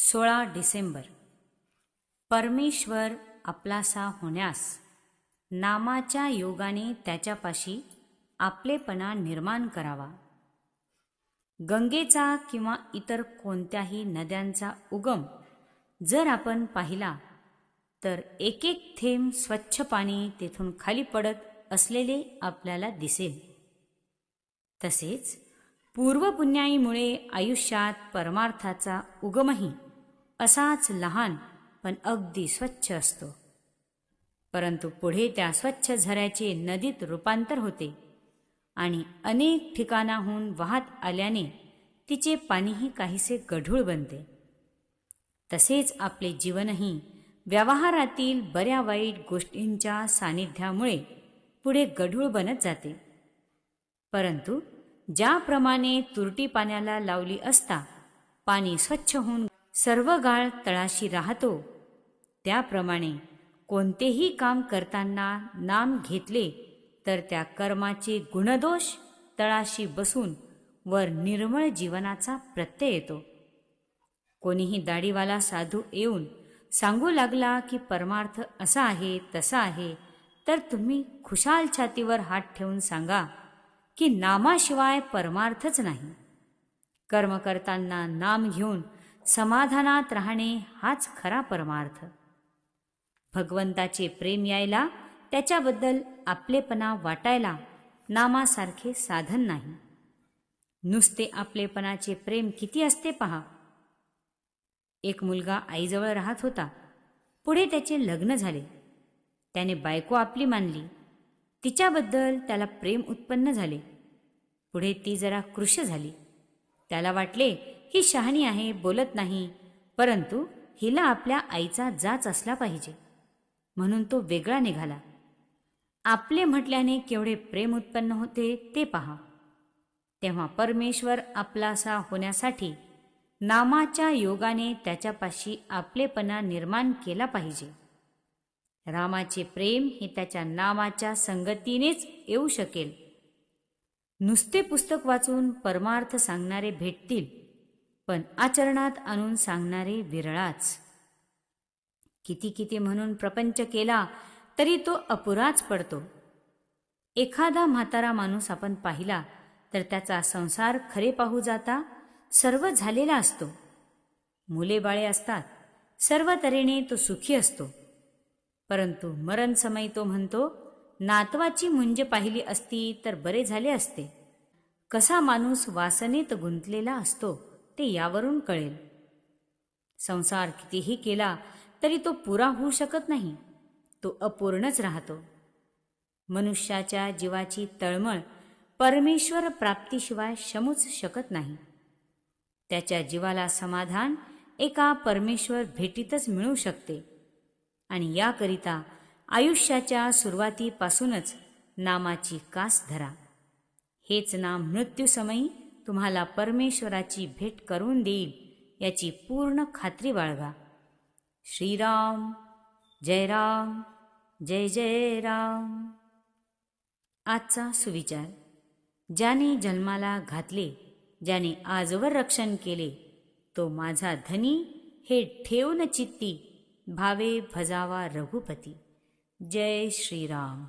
सोळा डिसेंबर. परमेश्वर आपलासा होण्यास नामाच्या योगाने त्याच्यापाशी आपलेपणा निर्माण करावा. गंगेचा किंवा इतर कोणत्याही नद्यांचा उगम जर आपण पाहिला तर एक एक थेंब स्वच्छ पाणी तेथून खाली पडत असलेले आपल्याला दिसेल. तसेच पूर्वपुण्याईमुळे आयुष्यात परमार्थाचा उगमही असाच लहान पण अगदी स्वच्छ असतो. परंतु पुढे त्या स्वच्छ झऱ्याचे नदीत रूपांतर होते आणि अनेक ठिकाणाहून वाहत आल्याने तिचे पाणीही काहीसे गढूळ बनते. तसेच आपले जीवनही व्यवहारातील बऱ्या वाईट गोष्टींच्या सानिध्यामुळे पुढे गढूळ बनत जाते. परंतु ज्याप्रमाणे तुरटी पाण्याला लावली असता पाणी स्वच्छ होऊन सर्व गाळ तळाशी राहतो. त्याप्रमाणे कोणतेही काम करताना नाम घेतले तर त्या कर्माचे गुणदोष तळाशी बसून वर निर्मळ जीवनाचा प्रत्यय येतो. कोणीही दाढीवाला साधू येऊन सांगू लागला की परमार्थ असा आहे तसा आहे तर तुम्ही खुशाल छातीवर हात ठेवून सांगा की नामाशिवाय परमार्थच नाही. कर्म करताना नाम घेऊन समाधानात राहणे हाच खरा परमार्थ. भगवंताचे प्रेम यायला त्याच्याबद्दल आपलेपणा वाटायला नामासारखे साधन नाही. नुसते आपलेपणाचे प्रेम किती असते पहा. एक मुलगा आईजवळ राहत होता. पुढे त्याचे लग्न झाले. त्याने बायको आपली मानली. तिच्याबद्दल त्याला प्रेम उत्पन्न झाले. पुढे ती जरा कृश झाली. त्याला वाटले ही शहाणी आहे बोलत नाही. परंतु हिला आपल्या आईचा जाच असला पाहिजे. म्हणून तो वेगळा निघाला. आपले म्हटल्याने केवढे प्रेम उत्पन्न होते ते पहा. तेव्हा परमेश्वर आपलासा होण्यासाठी नामाच्या योगाने त्याच्यापाशी आपलेपणा निर्माण केला पाहिजे. रामाचे प्रेम हे त्याच्या नामाच्या संगतीनेच येऊ शकेल. नुसते पुस्तक वाचून परमार्थ सांगणारे भेटतील. पण आचरणात आणून सांगणारे विरळाच. किती किती म्हणून प्रपंच केला तरी तो अपुराच पडतो. एखादा म्हातारा माणूस आपण पाहिला तर त्याचा संसार खरे पाहू जाता सर्व झालेला असतो. मुले बाळे असतात सर्व तऱ्हेने तो सुखी असतो. परंतु मरण समय तो म्हणतो नातवाची मुंज पाहिली असती तर बरे झाले असते. कसा माणूस वासनेत गुंतलेला असतो? ते यावरून कळेल. संसार कितीही केला तरी तो पुरा होऊ शकत नाही. तो अपूर्णच राहतो. मनुष्याच्या जीवाची तळमळ परमेश्वर प्राप्तीशिवाय शमूच शकत नाही. त्याच्या जीवाला समाधान एका परमेश्वर भेटीतच मिळू शकते. आणि याकरिता आयुष्याच्या सुरुवातीपासूनच नामाची कास धरा. हेच नाम मृत्यूसमयी तुम्हाला परमेश्वराची भेट करून देईल याची पूर्ण खात्री बाळगा. श्रीराम जय राम जय जय राम. आजचा सुविचार. ज्याने जन्माला घातले ज्याने आजवर रक्षण केले तो माझा धनी हे ठेवून चित्ती भावे भजावा रघुपती. जय श्रीराम.